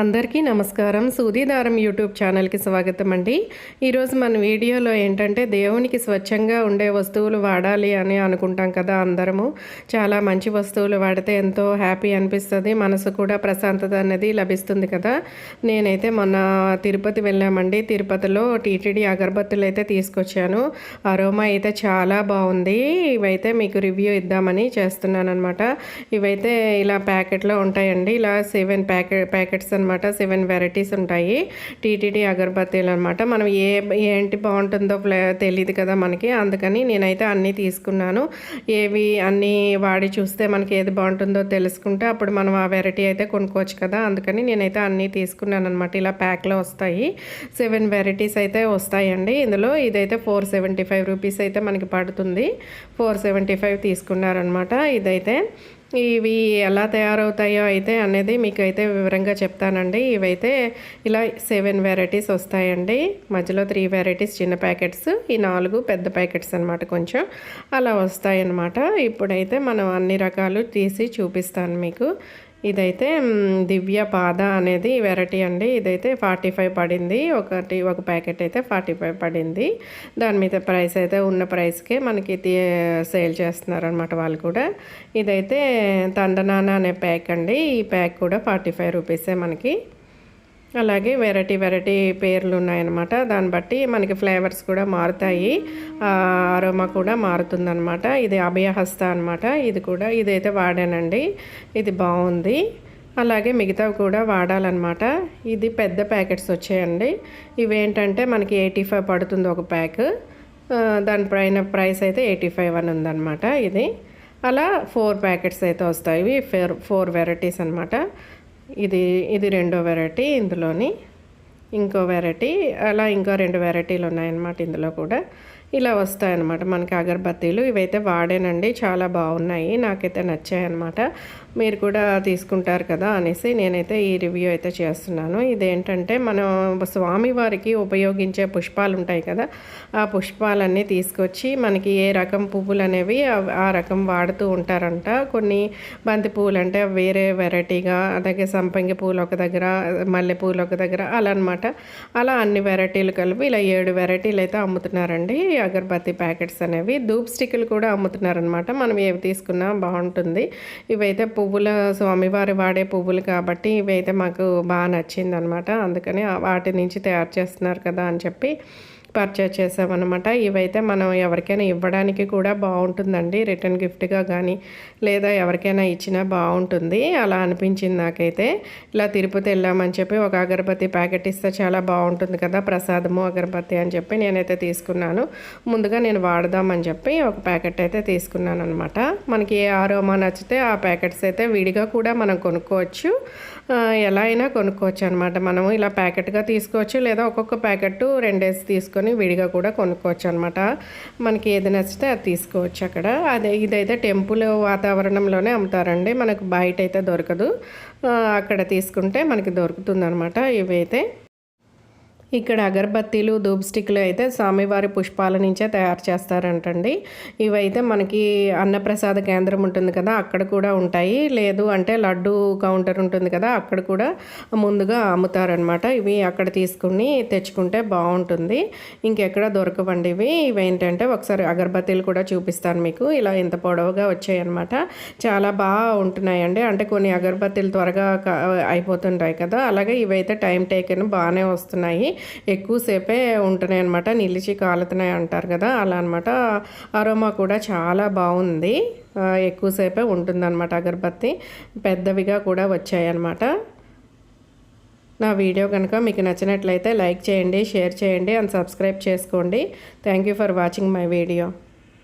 అందరికీ నమస్కారం. సూదిదారం యూట్యూబ్ ఛానల్కి స్వాగతం అండి. ఈరోజు మన వీడియోలో ఏంటంటే దేవునికి స్వచ్ఛంగా ఉండే వస్తువులు వాడాలి అని అనుకుంటాం కదా అందరము. చాలా మంచి వస్తువులు వాడితే ఎంతో హ్యాపీ అనిపిస్తుంది మనసు కూడా ప్రశాంతత అనేది లభిస్తుంది కదా. నేనైతే మొన్న తిరుపతి వెళ్ళామండి. తిరుపతిలో టీటీడీ అగరబత్తులు అయితే తీసుకొచ్చాను. అరోమా అయితే చాలా బాగుంది. ఇవైతే మీకు రివ్యూ ఇద్దామని చేస్తున్నాను అనమాట ఇవైతే ఇలా ప్యాకెట్లో ఉంటాయండి. ఇలా సెవెన్ ప్యాకెట్ ప్యాకెట్స్ అనమాట సెవెన్ వెరైటీస్ ఉంటాయి. టీటీడీ అగరబత్తీలు అనమాట మనం ఏ ఏంటి బాగుంటుందో ఫ్లే తెలియదు కదా మనకి. అందుకని నేనైతే అన్నీ తీసుకున్నాను. ఏవి అన్నీ వాడి చూస్తే మనకి ఏది బాగుంటుందో తెలుసుకుంటే అప్పుడు మనం ఆ వెరైటీ అయితే కొనుక్కోవచ్చు కదా. అందుకని నేనైతే అన్నీ తీసుకున్నాను అనమాట ఇలా ప్యాక్లో వస్తాయి. సెవెన్ వెరైటీస్ అయితే వస్తాయండి. ఇందులో ఇదైతే ఫోర్ సెవెంటీ ఫైవ్ రూపీస్ అయితే మనకి పడుతుంది. ఫోర్ సెవెంటీ ఫైవ్ తీసుకున్నారనమాట ఇదైతే ఇవి ఎలా తయారవుతాయో అయితే అనేది మీకు అయితే వివరంగా చెప్తానండి. ఇవైతే ఇలా సెవెన్ వెరైటీస్ వస్తాయండి. మధ్యలో త్రీ వెరైటీస్ చిన్న ప్యాకెట్స్ ఈ నాలుగు పెద్ద ప్యాకెట్స్ అనమాట కొంచెం అలా వస్తాయన్నమాట. ఇప్పుడైతే మనం అన్ని రకాలు తీసి చూపిస్తాను మీకు. ఇదైతే దివ్య పాద అనేది వెరైటీ అండి. ఇదైతే ఫార్టీ ఫైవ్ పడింది. ఒకటి ఒక ప్యాకెట్ అయితే ఫార్టీ ఫైవ్ పడింది. దాని మీద ప్రైస్ అయితే ఉన్న ప్రైస్కే మనకి సేల్ చేస్తున్నారు అనమాట వాళ్ళు కూడా. ఇదైతే తండనాన అనే ప్యాక్ అండి. ఈ ప్యాక్ కూడా ఫార్టీ ఫైవ్ రూపీసే మనకి. అలాగే వెరైటీ వెరైటీ పేర్లు ఉన్నాయన్నమాట దాన్ని బట్టి మనకి ఫ్లేవర్స్ కూడా మారుతాయి. అరోమా కూడా మారుతుందన్నమాట. ఇది అభయహస్త అనమాట ఇది కూడా ఇదైతే వాడానండి. ఇది బాగుంది. అలాగే మిగతావి కూడా వాడాలన్నమాట. ఇది పెద్ద ప్యాకెట్స్ వచ్చాయండి. ఇవేంటంటే మనకి ఎయిటీ ఫైవ్ పడుతుంది ఒక ప్యాక్. దానిపైన ప్రైస్ అయితే ఎయిటీ ఫైవ్ అని ఉందన్నమాట ఇది. అలా ఫోర్ ప్యాకెట్స్ అయితే వస్తాయి. ఇవి ఫోర్ ఫోర్ వెరైటీస్ అనమాట ఇది ఇది రెండో వెరైటీ ఇందులోని. ఇంకో వెరైటీ అలా ఇంకో రెండు వెరైటీలు ఉన్నాయన్నమాట ఇందులో కూడా. ఇలా వస్తాయన్నమాట మనకి అగరబత్తీలు. ఇవైతే వాడానండి. చాలా బాగున్నాయి. నాకైతే నచ్చాయన్నమాట. మీరు కూడా తీసుకుంటారు కదా అనేసి నేనైతే ఈ రివ్యూ అయితే చేస్తున్నాను. ఇదేంటంటే మనం స్వామివారికి ఉపయోగించే పుష్పాలు ఉంటాయి కదా ఆ పుష్పాలన్నీ తీసుకొచ్చి మనకి ఏ రకం పువ్వులు అనేవి ఆ రకం వాడుతూ ఉంటారంట. కొన్ని బంతి పువ్వులు అంటే వేరే వెరైటీగా అలాగే సంపంగి పూలు ఒక దగ్గర మల్లెపూలు ఒక దగ్గర అలా అనమాట అలా అన్ని వెరైటీలు కలిపి ఇలా ఏడు వెరైటీలు అయితే అమ్ముతున్నారండి. అగర్బత్తి ప్యాకెట్స్ అనేవి ధూప్ స్టిక్లు కూడా అమ్ముతున్నారనమాట మనం ఏవి తీసుకున్నా బాగుంటుంది. ఇవైతే పువ్వుల స్వామివారి వాడే పువ్వులు కాబట్టి ఇవైతే మాకు బాగా నచ్చింది అనమాట అందుకని వాటి నుంచి తయారు చేస్తున్నారు కదా అని చెప్పి పర్చేజ్ చేసామన్నమాట. ఇవైతే మనం ఎవరికైనా ఇవ్వడానికి కూడా బాగుంటుందండి. రిటర్న్ గిఫ్ట్గా కానీ లేదా ఎవరికైనా ఇచ్చినా బాగుంటుంది. అలా అనిపించింది నాకైతే. ఇలా తిరుపతి వెళ్ళామని చెప్పి ఒక అగరబత్తి ప్యాకెట్ ఇస్తే చాలా బాగుంటుంది కదా ప్రసాదము అగరబత్తి అని చెప్పి నేనైతే తీసుకున్నాను. ముందుగా నేను వాడదామని చెప్పి ఒక ప్యాకెట్ అయితే తీసుకున్నాను అనమాట మనకి ఏ ఆరోమా నచ్చితే ఆ ప్యాకెట్స్ అయితే విడిగా కూడా మనం కొనుక్కోవచ్చు. ఎలా అయినా కొనుక్కోవచ్చు అనమాట మనము ఇలా ప్యాకెట్గా తీసుకోవచ్చు లేదా ఒక్కొక్క ప్యాకెట్ రెండేసి తీసుకొని తీసుకొని విడిగా కూడా కొనుక్కోవచ్చు అనమాట మనకి ఏది నచ్చితే అది తీసుకోవచ్చు అక్కడ. అదే ఇదైతే టెంపుల్ వాతావరణంలోనే అమ్ముతారండి. మనకు బయట అయితే దొరకదు అక్కడ తీసుకుంటే మనకి దొరుకుతుంది అనమాట ఇవైతే. ఇక్కడ అగరబత్తీలు ధూప్ స్టిక్లు అయితే స్వామివారి పుష్పాల నుంచే తయారు చేస్తారంటండి. ఇవైతే మనకి అన్నప్రసాద కేంద్రం ఉంటుంది కదా అక్కడ కూడా ఉంటాయి. లేదు అంటే లడ్డు కౌంటర్ ఉంటుంది కదా అక్కడ కూడా ముందుగా అమ్ముతారనమాట. ఇవి అక్కడ తీసుకుని తెచ్చుకుంటే బాగుంటుంది. ఇంకెక్కడ దొరకవండి ఇవి. ఇవి ఏంటంటే ఒకసారి అగరబత్తీలు కూడా చూపిస్తాను మీకు. ఇలా ఇంత పొడవుగా వచ్చాయన్నమాట. చాలా బాగా ఉంటున్నాయండి. అంటే కొన్ని అగరబత్తీలు త్వరగా అయిపోతుంటాయి కదా. అలాగే ఇవైతే టైం టేకన్ బాగానే వస్తున్నాయి. ఎక్కువసేపే ఉంటున్నాయి అనమాట నిలిచి కాలుతున్నాయి అంటారు కదా అలా అనమాట అరోమా కూడా చాలా బాగుంది. ఎక్కువసేపే ఉంటుందన్నమాట అగరబత్తి. పెద్దవిగా కూడా వచ్చాయి అనమాట నా వీడియో కనుక మీకు నచ్చినట్లయితే లైక్ చేయండి షేర్ చేయండి అండ్ సబ్స్క్రైబ్ చేసుకోండి. Thank you for watching my video.